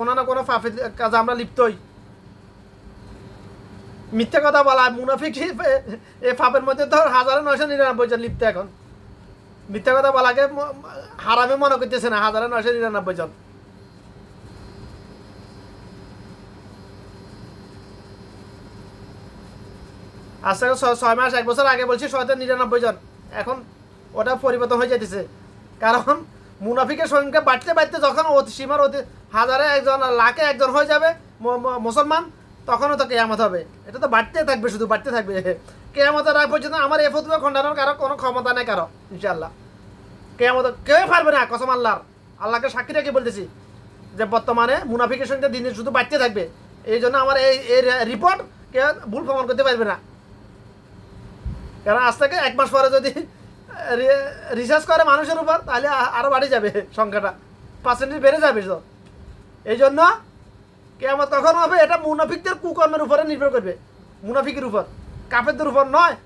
কোনো না কোনো পাপের কাজে আমরা লিপ্তই। মিথ্যে কথা বলা, মুনাফিক এই পাপের মধ্যে ধর হাজারে নয়শো নিরানব্বই জন লিপ্ত এখন। মিথ্যা কথা বলাকে হারামে মনে করতেছে না, হাজারে নয়শো নিরানব্বই জন। আজ থেকে ছয় মাস, এক বছর আগে বলছি শয়তান নিরানব্বই জন। এখন ওটা পরিবর্তন হয়ে যেতেছে কারণ মুনাফিকের সংখ্যা বাড়তে বাড়তে যখন অতি সীমার অতি হাজারে একজন, লাখে একজন হয়ে যাবে মুসলমান, তখনও তো কেয়ামত হবে। এটা তো বাড়তে থাকবে, শুধু বাড়তে থাকবে। কেয়ামতের আগ পর্যন্ত আমার এ ফতুয়া খণ্ডানোর কারও কোনো ক্ষমতা নেই কারও ইনশাল্লাহ কেয়ামত কেউ পারবে না, কসম আল্লাহর। আল্লাহকে সাক্ষী রেখে বলতেছি যে, বর্তমানে মুনাফিকের সংখ্যা দিনে শুধু বাড়তে থাকবে। এই জন্য আমার এই এই রিপোর্ট কেউ ভুল প্রমাণ করতে পারবে না। কারণ আজ থেকে এক মাস পরে যদি রিসার্চ করে মানুষের উপর, তাহলে আ- আরও বাড়ে যাবে সংখ্যাটা। পার্সেন্টেজ বেড়ে যাবে তো। এই জন্য কেমন তখন হবে, এটা মুনাফিকদের কুকর্মের উপরে নির্ভর করবে। মুনাফিকের উপর। কাফেরদের উপর নয়।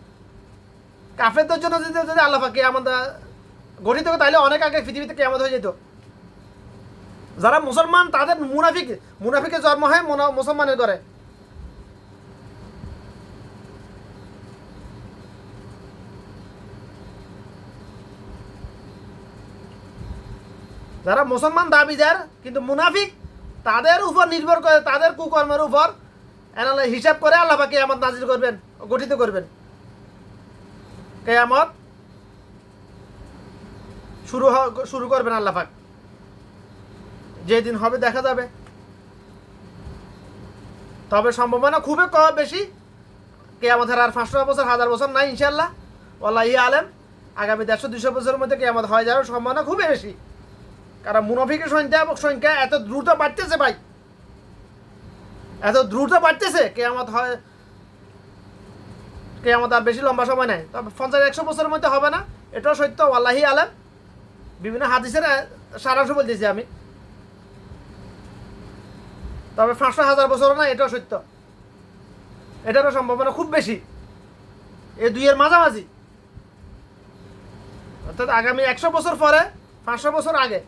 কাফেরদের জন্য যদি যদি আল্লাহ কে আমাদের গঠিত তাহলে অনেক আগে পৃথিবীতে কেমন হয়ে যেত। যারা মুসলমান, তাদের মুনাফিক, মুনাফিকের জন্ম হয় মুসলমানের করে যারা মুসলমান দাবিদার, কিন্তু মুনাফিক, তাদের উপর নির্ভর করে, তাদের কুকর্মের উপর এনালে হিসাব করে আল্লাহ পাক কেয়ামত নাজির করবেন, গঠিত করবেন। কেয়ামত শুরু শুরু করবেন আল্লাহ পাক। যেদিন হবে দেখা যাবে। তবে সম্ভাবনা খুবই কম বেশি, কেয়ামতের আর পাঁচশো বছর, হাজার বছর নাই ইনশাল্লাহ আল্লাহ আলেম, আগামী দেড়শো দুশো বছরের মধ্যে কেয়ামত হয়ে যাওয়ার সম্ভাবনা খুবই বেশি। কারণ মুনাফিকের সংখ্যা এবং সংখ্যা এত দ্রুত বাড়তেছে ভাই। এত দ্রুত বাড়তেছে, কেয়ামত হয় কেয়ামত আর বেশি লম্বা সময় নেই। তবে পঞ্চাশ, একশো বছরের মধ্যে হবে না। এটাও সত্য আল্লাহি আলেম। বিভিন্ন হাদিসের সারাংশ বলতেছি আমি। তবে পাঁচশো হাজার বছরও না, এটাও সত্য। এটারও সম্ভাবনা খুব বেশি। এই দুইয়ের মাঝামাঝি। অর্থাৎ আগামী একশো বছর পরে, পাঁচশো বছর আগে।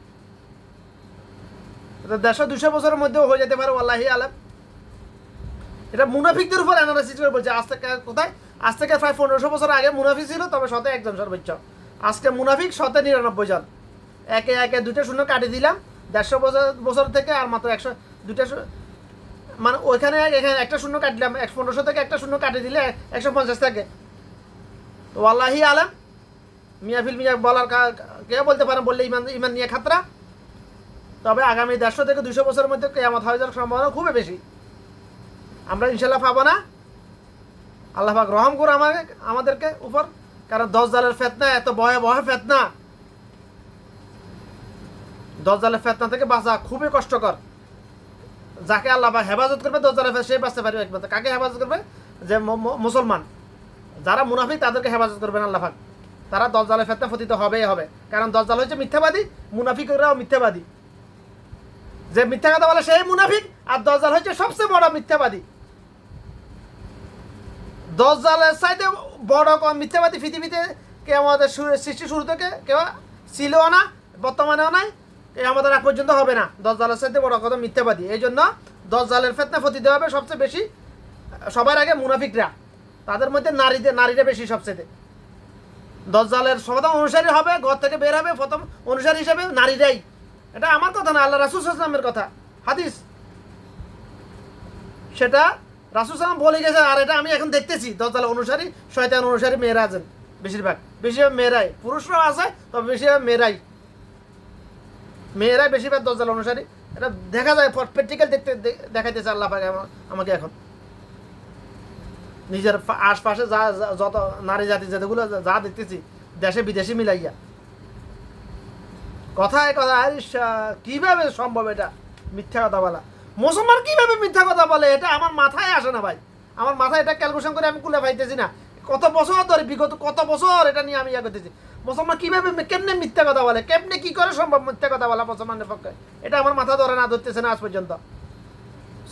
দেড়শো দুশো বছরের মধ্যেও হয়ে যেতে পারে আল্লাহি আলম। এটা মুনাফিকদের উপর অ্যানালাইসিস করে বলছে, আজ থেকে কোথায়? আজ থেকে প্রায় পনেরোশো বছর আগে মুনাফিক ছিল, তবে শতে একজন সর্বোচ্চ। আজকে মুনাফিক শতে নিরানব্বই জন। একে একে দুটো শূন্য কাটিয়ে দিলাম, দেড়শো বছর বছর থেকে আর মাত্র একশো দুটো মানে ওইখানে এখানে একটা শূন্য কাটলাম এক পনেরোশো থেকে একটা শূন্য কাটিয়ে দিলে একশো পঞ্চাশ থেকে। তো আল্লাহি আলম মিয়াফিল মিয়া বলার কে বলতে পারেন বললে ইমান ইমান নিয়ে খাতরা। তবে আগামী দেড়শো থেকে দুশো বছরের মধ্যে কেয়ামত হয়ে যাওয়ার সম্ভাবনা খুবই বেশি। আমরা ইনশাল্লাহ পাবো না। আল্লাহ পাক রহম করো আমাকে, আমাদেরকে উপর, কারণ দশ জালের ফেতনা, এত ভয়ে ভয়ে ফেতনা। দশ জালের ফেতনা থেকে বাঁচা খুবই কষ্টকর। যাকে আল্লাহ পাক হেফাজত করবে, দশ জালের সে বাঁচতে পারবে একমাত্র। কাকে হেফাজত করবে? যে মুসলমান। যারা মুনাফিক, তাদেরকে হেফাজত করবেন আল্লাহ পাক। তারা দজ্জালের ফেতনা পতিত হবেই হবে। কারণ দশ জাল হচ্ছে মিথ্যাবাদী, মুনাফিকরাও মিথ্যাবাদী। যে মিথ্যা কথা বলে সেই মুনাফিক, আর দজ্জাল হচ্ছে সবচেয়ে বড় মিথ্যাবাদী। দজ্জালের চাইতে বড় মিথ্যাবাদী পৃথিবীতে কে আমাদের সৃষ্টি শুরু থেকে কেউ ছিলও না, বর্তমানেও নাই আমাদের আগ পর্যন্ত হবে না। দজ্জালের চাইতে বড় কথা মিথ্যাবাদী। এই জন্য দজ্জালের ফেতনা পতিত হবে সবচেয়ে বেশি, সবার আগে মুনাফিকরা। তাদের মধ্যে নারীদের, নারীরা বেশি সবচেয়ে। দজ্জালের প্রথম অনুসারী হবে, ঘর থেকে বের হবে, প্রথম অনুসারী হিসেবে নারীরাই। এটা আমার কথা না, আল্লাহ রাসুল কথা। হাদিস। সেটা রাসুল বলে গেছে আর এটা আমি এখন দেখতেছি। দজ্জাল অনুসারী, শয়তান অনুসারী মেয়েরা আছেন, বেশিরভাগ। বেশিরভাগ মেয়েরাই। পুরুষরাও আছে, তবে বেশিরভাগ মেয়েরাই। মেয়েরাই বেশিরভাগ দজ্জাল অনুসারী। এটা দেখা যায় প্র্যাকটিক্যাল দেখতে দেখাইতেছে আল্লাহ পাক আমা- আমাকে এখন। নিজের আশপাশে যা- যত নারী জাতি যেগুলো যা দেখতেছি দেশে বিদেশে মিলাইয়া। কথায় কথা শা- কীভাবে সম্ভব এটা মিথ্যা কথা বলা? মুসলমান কীভাবে মিথ্যা কথা বলে? এটা আমার মাথায় আসে না ভাই। আমার মাথায় এটা ক্যালকুলেশন করে আমি কুলে পাইতেছি না। কত বছর ধরে, বিগত কত বছর এটা নিয়ে আমি ইয়া করতেছি। মুসলমান কীভাবে কেমনে মিথ্যা কথা বলে? কেমনে কি করে সম্ভব মিথ্যা কথা বলা মুসলমানের পক্ষে? এটা আমার মাথা ধরে না, ধরতেছে না আজ পর্যন্ত।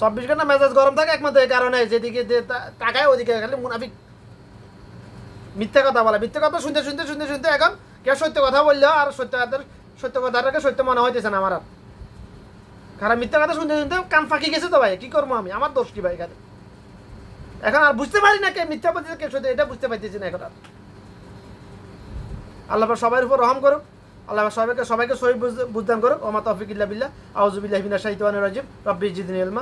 চব্বিশ ঘণ্টা মেজাজ গরম থাকে একমাত্র এই কারণে, যেদিকে যে তা- তাকায় ওদিকে খালি মুনাফিক। মিথ্যা কথা বলে। মিথ্যা কথা শুনতে শুনতে শুনতে শুনতে এখন কেউ সত্য কথা বললেও আর সত্য কথার সত্য কথাটাকে সত্য মনে হইতেছে না আমার আর। কারণ মিথ্যা কথা শুনতে শুনতে কান ফাঁকি গেছে তো ভাই, কি করব আমি? আমার দোষ কি ভাই এখানে? এখন আর বুঝতে পারি না কে মিথ্যা বলতেছে, কে সত্যি, এটা বুঝতে পারতেছি না এখন আর। আল্লাহ সবাই উপর রহম করুক। আল্লাহ সবাইকে সবাইকে সহি বুঝদান করুক। ওমা তফিক ইল্লা বিল্লাহ। আউজুবিল্লাহ বিনা সাহিত্য শাইতানির রব্বি জিদনি